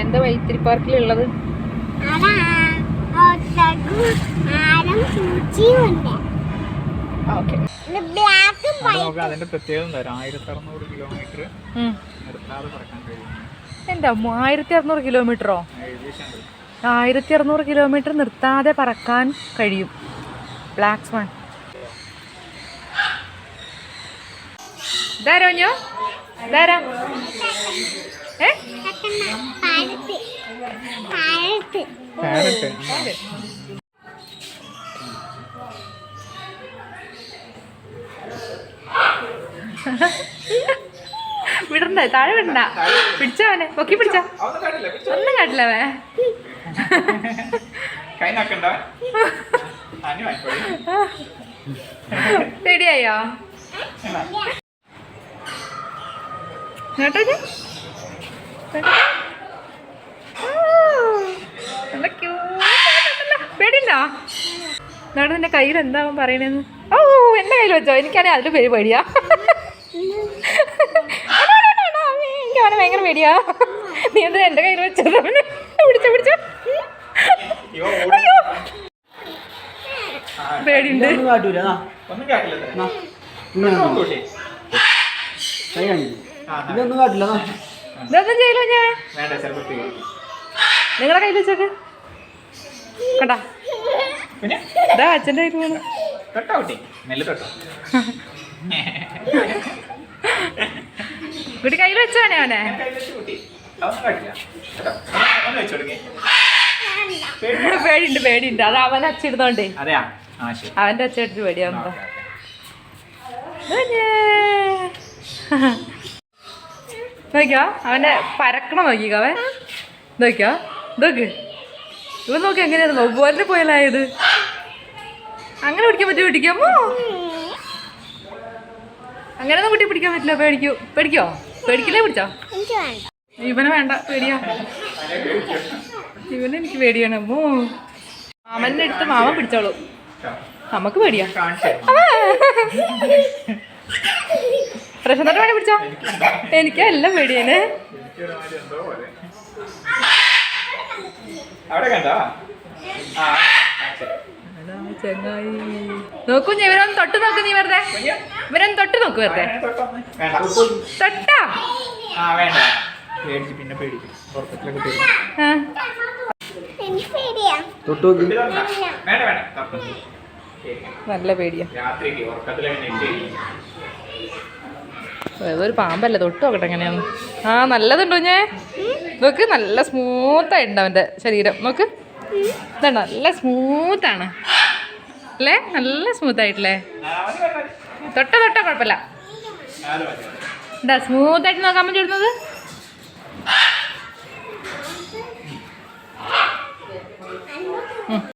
എന്താ വൈത്തിരി പാർക്കിലുള്ളത്? ഓക്കെ. അത് നോക്കാം അതിന്റെ പ്രത്യേകത എന്താ? ആയിരത്തി അറുന്നൂറ് കിലോമീറ്റർ നിർത്താതെ പറക്കാൻ കഴിയും എന്താ അമ്മ ആയിരത്തി അറുന്നൂറ് കിലോമീറ്ററോ ആയിരത്തി അറുന്നൂറ് കിലോമീറ്റർ നിർത്താതെ പറക്കാൻ കഴിയും. ബ്ലാക്ക് സ്വാൻ ഇതാരോഞ്ഞോ ഇതാരാ? ഏ പാരറ്റ് വിടണ്ട താഴെ വിടണ്ട. പിടിച്ചവനെ പൊക്കി പിടിച്ച. ഒന്നും കാട്ടില്ല അവൻ പേടിയായോ കേട്ടോ നല്ല എന്നിട്ട് നിന്റെ കയ്യിൽ എന്താവും പറയണെന്ന്? ഓ എന്റെ കയ്യിൽ വെച്ചോ. എനിക്കാണെങ്കിൽ അതിൽ പേര് പേടിയാ. എനിക്ക് അവനെ ഭയങ്കര പേടിയാ. നീ എന്താ എന്റെ കയ്യിൽ വെച്ചത് അവന് പിടിച്ചോ പിടിച്ചോ. അയ്യോ. പേടിയുണ്ട്. ഇതൊന്നും കാട്ടില്ല. ഇതൊന്നും വന്നോ. കൂട്ടി. കൈ കാണിക്ക്. ആ, ആ. ഇതൊന്നും കാട്ടില്ല നാ. ഇതൊന്നും ചെയ്യലോ ഞാൻ. നിങ്ങളുടെ കയ്യിൽ വെച്ചേക്ക് കണ്ടാ അതാ ഇതാ അച്ഛന്റെ കയ്യിൽ പോണു തൊട്ടോ കുട്ടി നെല്ല് തൊട്ടോ കുട്ടി കയ്യിൽ വെച്ചോ അവനെ കുട്ടി കേട്ടോ ഒന്ന് പേടിയുണ്ട് പേടിയുണ്ട് അത് അവൻ അച്ചിടുന്നോണ്ടേ അതെയാ ആ ശരി അവന്റെ അച്ഛ എടുത്ത് പേടിയാവുമ്പോ. നോക്കിയോ അവനെ പരക്കണം നോക്കിക്കോ അവൻ. നോക്കിയോ നോക്ക്. ഇവ നോക്കി എങ്ങനെയാണ് നോക്കുപോലെ പോയാലായത്. അങ്ങനെ പിടിക്കാൻ പറ്റുമോ പിടിക്കാമോ അങ്ങനെ ഒന്നും കുട്ടി പിടിക്കാൻ പറ്റില്ല. പേടിക്കൂ. പേടിക്കോ? പേടിക്കില്ലേ പിടിച്ചോ? ഇവനെ വേണ്ട. പേടിയാ. ഇവനെ എനിക്ക് പേടിയാണ്. അമ്മോ മാമന്റെ അടുത്ത് മാമൻ പിടിച്ചോളൂ. നമുക്ക് പേടിയാ. കാണിച്ചു. പ്രശ്നം തൊട്ട് വേണേ പിടിച്ചോ? എനിക്ക് എല്ലാം പേടിയാണ് എനിക്കൊരു മാതിരി എന്തോ പോലെ അവിടെ കണ്ടോ? ആ കാണിച്ചു ചെങ്ങായി. നോക്കൂ ഞാൻ ഇവരൊന്ന് തൊട്ട് നോക്ക് നീ വെറുതെ. ഇവരൊന്ന് തൊട്ട് നോക്ക് വെറുതെ. തൊട്ടാ? ആ വേണ്ട. പേടിച്ച് പിന്നെ പേടിക്കും പുറത്തേക്കൊക്കെ ഏതൊരു പാമ്പല്ല? തൊട്ട് നോക്കട്ടെ എങ്ങനെയാന്ന്. ആ നല്ലതുണ്ടോ ഞാൻ നോക്ക് നല്ല സ്മൂത്തായിട്ടുണ്ട് അവന്റെ ശരീരം. നോക്ക്. ഇതാണ് നല്ല സ്മൂത്താണ്. അല്ലേ? നല്ല സ്മൂത്തായിട്ടില്ലേ. തൊട്ട തൊട്ട കുഴപ്പമില്ല. എന്താ സ്മൂത്തായിട്ട് നോക്കാൻ പറ്റുന്നത്